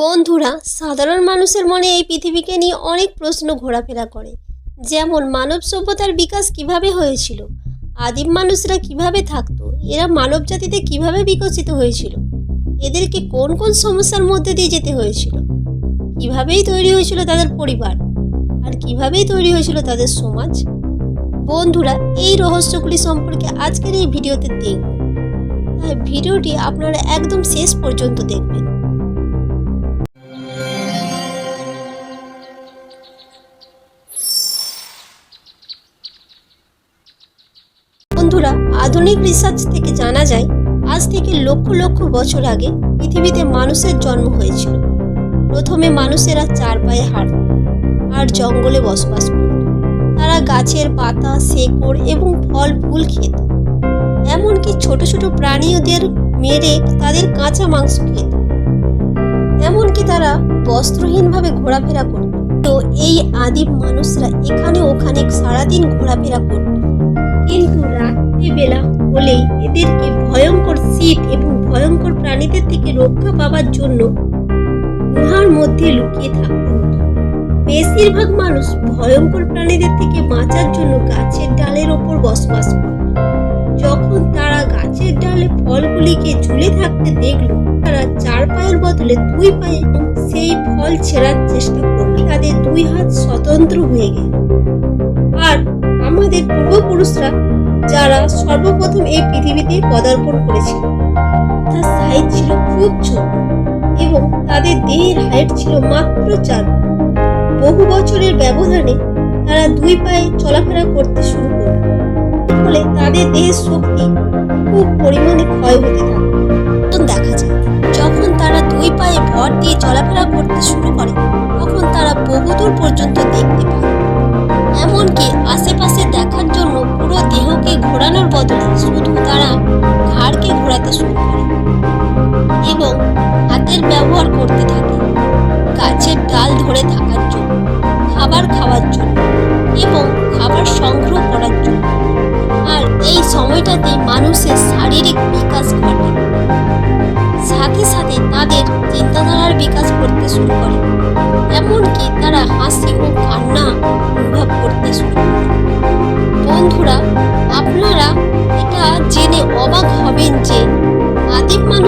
বন্ধুরা, সাধারণ মানুষের মনে এই পৃথিবীকে নিয়ে অনেক প্রশ্ন ঘোরাফেরা করে। যেমন, মানব সভ্যতার বিকাশ কীভাবে হয়েছিল? আদিম মানুষরা কীভাবে থাকতো? এরা মানব জাতিতে কীভাবে বিকশিত হয়েছিল? এদেরকে কোন কোন সমস্যার মধ্যে দিয়ে যেতে হয়েছিল? কিভাবেই তৈরি হয়েছিল তাদের পরিবার? আর কিভাবেই তৈরি হয়েছিল তাদের সমাজ? বন্ধুরা, এই রহস্যগুলি সম্পর্কে আজকের এই ভিডিওতে দেখব। তাই ভিডিওটি আপনারা একদম শেষ পর্যন্ত দেখবেন। আধুনিক রিসার্চ থেকে জানা যায়, আজ থেকে লক্ষ লক্ষ বছর আগে পৃথিবীতে মানুষের জন্ম হয়েছিল। প্রথমে মানুষেরা চার পায়ে হাঁটত আর জঙ্গলে বসবাস করত। তারা গাছের পাতা, শেকড় এবং ফল, ফুল খেত। এমনকি ছোট ছোট প্রাণীদের মেরে তাদের কাঁচা মাংস খেত। এমনকি তারা বস্ত্রহীনভাবে ঘোরাফেরা করত। তো এই আদিম মানুষরা এখানে ওখানে সারাদিন ঘোরাফেরা করত। কিন্তু রাত্রিবেলা হলেই এদেরকে ভয়ঙ্কর শীত এবং ভয়ঙ্কর প্রাণীদের থেকে রক্ষা পাওয়ার জন্য গুহার মধ্যে লুকিয়ে থাকতে বেশিরভাগ মানুষ ভয়ঙ্কর প্রাণীদের থেকে বাঁচার জন্য গাছের ডালের ওপর বসবাস করত। যখন তারা গাছের ডালে ফলগুলিকে ঝুলে থাকতে দেখল, তারা চার পায়ের বদলে দুই পায়ে সেই ফল ছেঁড়ার চেষ্টা করল। তাদের দুই হাত স্বতন্ত্র হয়ে গেল। আর আমাদের পূর্বপুরুষরা যারা সর্বপ্রথম এই পৃথিবীতে পদার্পণ করেছিল, তার সাইজ ছিল খুব ছোট এবং তাদের দেহের হাইট ছিল মাত্র চার বহু বছরের ব্যবধানে তারা দুই পায়ে চলাফেরা করতে শুরু করল। ফলে তাদের দেহের শক্তি খুব পরিমাণে ক্ষয় হতে থাকে। দেখা যায়, যখন তারা দুই পায়ে ভর দিয়ে চলাফেরা করতে শুরু করে, তখন তারা বহুদূর পর্যন্ত দেখতে পায়। এমনকি আশেপাশে দেহকে ঘোরানোর বদলে শুধু তারা ঘাড়কে ঘোরাতে শুরু করে এবং হাতের ব্যবহার করতে থাকে, গাছের ডাল ধরে থাকার জন্য, খাবার খাওয়ার জন্য এবং খাবার সংগ্রহ করার জন্য। আর এই সময়টাতে মানুষের শারীরিক বিকাশ ঘটে। সাথে সাথে তাদের চিন্তাধারার বিকাশ করতে শুরু করে। এমনকি তারা হাসি ও কান্না অনুভব করতে শুরু করে। বন্ধুরা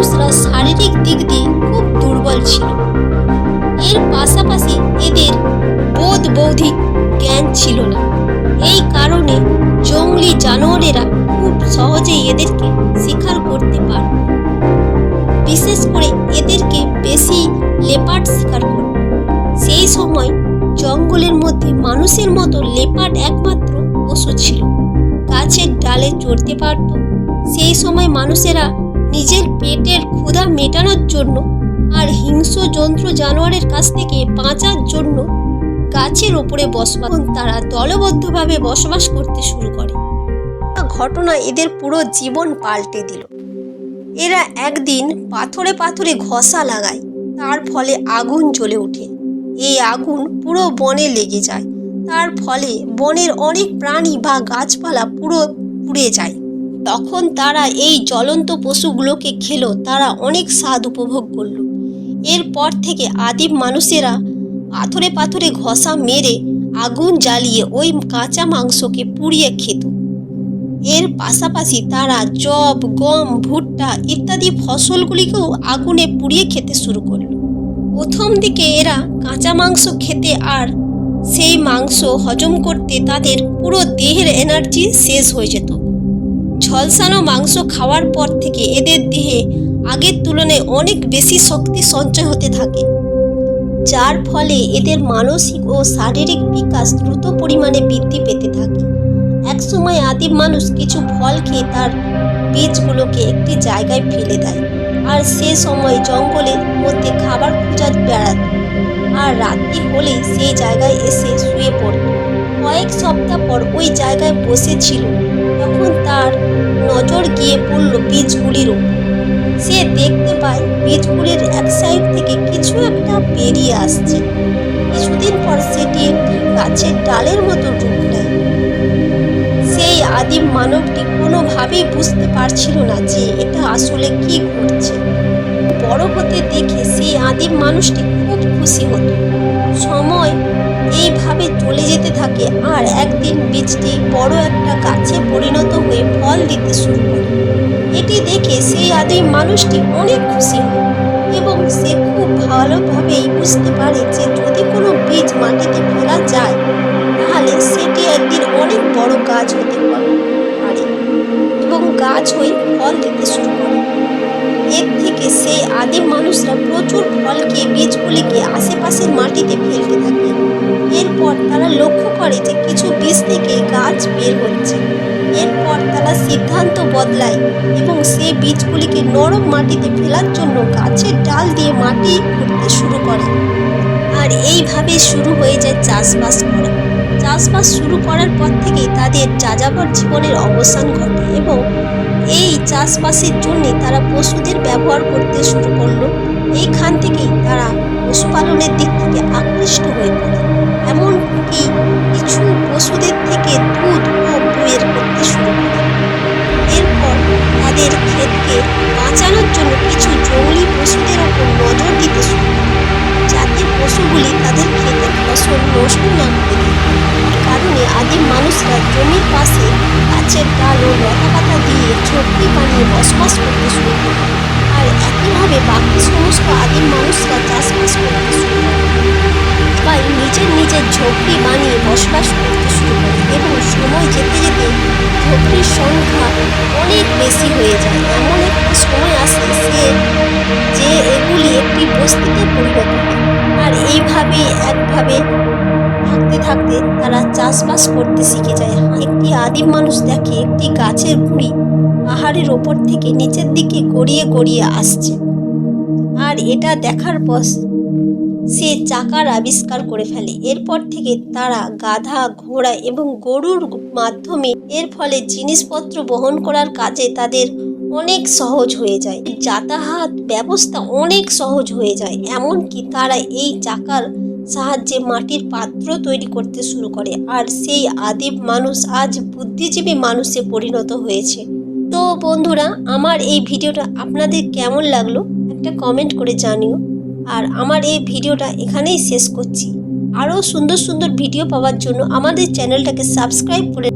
মানুষরা শারীরিক দিক দিয়ে খুব দুর্বল ছিল। এর পাশাপাশি এদের বোধ বৌদ্ধিক জ্ঞান ছিল না। এই কারণে জঙ্গলি জানোয়ারেরা খুব সহজেই এদেরকে শিকার করতে পারত। বিশেষ করে এদেরকে বেশি লেপার্ড শিকার করত। সেই সময় জঙ্গলের মধ্যে মানুষের মতো লেপার্ড একমাত্র পশু ছিল। গাছের ডালে চড়তে পারত। সেই সময় মানুষেরা নিজের পেটের ক্ষুধা মেটানোর জন্য আর হিংস্র যন্ত্র জানোয়ারের কাছ থেকে বাঁচার জন্য গাছের ওপরে বসবাস তারা দলবদ্ধভাবে বসবাস করতে শুরু করে। ঘটনা এদের পুরো জীবন পাল্টে দিল। এরা একদিন পাথরে পাথরে ঘষা লাগায়, তার ফলে আগুন জ্বলে ওঠে। এই আগুন পুরো বনে লেগে যায়, তার ফলে বনের অনেক প্রাণী বা গাছপালা পুরো পুড়ে যায়। তখন তারা এই জ্বলন্ত পশুগুলোকে খেলো। তারা অনেক স্বাদ উপভোগ করল। এরপর থেকে আদিম মানুষেরা পাথরে পাথরে ঘষা মেরে আগুন জ্বালিয়ে ওই কাঁচা মাংসকে পুড়িয়ে খেত। এর পাশাপাশি তারা জব গম, ভুট্টা ইত্যাদি ফসলগুলিকেও আগুনে পুড়িয়ে খেতে শুরু করল। প্রথম দিকে এরা কাঁচা মাংস খেতে আর সেই মাংস হজম করতে তাদের পুরো দেহের এনার্জি শেষ হয়ে যেত। ঝলসানো মাংস খাওয়ার পর থেকে এদের দেহে আগের তুলনায় অনেক বেশি শক্তি সঞ্চয় হতে থাকে, যার ফলে এদের মানসিক ও শারীরিক বিকাশ দ্রুত পরিমাণে বৃদ্ধি পেতে থাকে। একসময় আদিম মানুষ কিছু ফল খেয়ে তার বীজগুলোকে একটি জায়গায় ফেলে দেয় আর সে সময় জঙ্গলের মধ্যে খাবার খোঁজার বেড়াত আর রাত্রি হলেই সেই জায়গায় এসে শুয়ে পড়ত কয়েক সপ্তাহ পর ওই জায়গায় বসেছিল তখন তার নজর গিয়ে পড়ল বীজগুলির ওপর। সে দেখতে পায় বীজগুলির এক সাইড থেকে কিছু একটা বেরিয়ে আসছে। কিছুদিন পর সেটি একটি গাছের ডালের মতো রূপ নেয়। সেই আদিম মানবটি কোনোভাবেই বুঝতে পারছিল না যে এটা আসলে কি ঘটছে। বড় হতে দেখে সেই আদিম মানুষটি খুব খুশি হতো। সময় এইভাবে চলে যেতে থাকে আর একদিন বীজটি বড় একটা গাছে পরিণত হয়ে ফল দিতে শুরু করে। এটি দেখে সেই আদিম মানুষটি অনেক খুশি হয় এবং সে খুব ভালোভাবেই বুঝতে পারে যে যদি কোনো বীজ মাটিতে ফেলা যায়, তাহলে সেটি একদিন অনেক বড় গাছ হতে পারে। এবং গাছ হয়ে ফল দিতে শুরু করে। এর থেকে সেই আদিম মানুষরা প্রচুর ফল খেয়ে বীজগুলিকে আশেপাশের মাটিতে ফেলতে থাকে। এরপর তারা লক্ষ্য করে যে কিছু বীজ থেকে গাছ বের হচ্ছে। এরপর তারা সিদ্ধান্ত বদলায় এবং সেই বীজগুলিকে নরম মাটিতে ফেলার জন্য গাছের ডাল দিয়ে মাটি খুঁড়তে শুরু করে। আর এইভাবে শুরু হয়ে যায় চাষবাস করা। চাষবাস শুরু করার পর থেকেই তাদের যাযাবর জীবনের অবসান ঘটে এবং এই চাষবাসের জন্য তারা পশুদের ব্যবহার করতে শুরু করল। এইখান থেকেই তারা পশুপালনের দিক থেকে আকৃষ্ট হয়ে পড়ে। এমনকি কিছু পশুদের থেকে দুধ ও বের করতে শুরু করে। এরপর তাদের ক্ষেতকে বাঁচানোর জন্য কিছু জঙ্গলি পশুদের ওপর নজর দিতে শুরু করে, যাতে পশুগুলি তাদের ক্ষেতের ফসল নষ্ট না করে। কারণে আদিম মানুষরা জমির পাশে গাছের ঝোপড়ি বানিয়ে বসবাস করতে শুরু করে আর একইভাবে বাকি সমস্ত আদিম মানুষরা চাষবাস করতে শুরু করে তাই নিজের নিজের ঝোপড়ি বানিয়ে বসবাস করতে শুরু করে এবং সময় যেতে যেতে ঝোপড়ির সংখ্যা অনেক বেশি হয়ে যায়। এমন একটি সময় আসে সে যে এগুলি একটি বস্তিতে পরিণত হয়। আর এইভাবে একভাবে থাকতে থাকতে তারা চাষবাস করতে শিখে যায়। আদিম মানুষ দেখে একটি গাছের গুঁড়ি পাহাড়ের ওপর থেকে নিচের দিকে গড়িয়ে গড়িয়ে আসছে। আর এটা দেখার পর সে চাকার আবিষ্কার করে ফেলে। এরপর থেকে তারা গাধা, ঘোড়া এবং গরুর মাধ্যমে এর ফলে জিনিসপত্র বহন করার কাজে তাদের অনেক সহজ হয়ে যায়। যাতায়াত ব্যবস্থা অনেক সহজ হয়ে যায়। এমনকি তারা এই চাকার সাহায্যে মাটির পাত্র তৈরি করতে শুরু করে। আর সেই আদিম মানুষ আজ বুদ্ধিজীবী মানুষে পরিণত হয়েছে। তো বন্ধুরা, আমার এই ভিডিওটা আপনাদের কেমন লাগল? একটা কমেন্ট করে জানিও। আর আমার এই ভিডিওটা এখানেই শেষ করছি। আরও সুন্দর সুন্দর ভিডিও পাওয়ার জন্য আমাদের চ্যানেলটাকে সাবস্ক্রাইব করে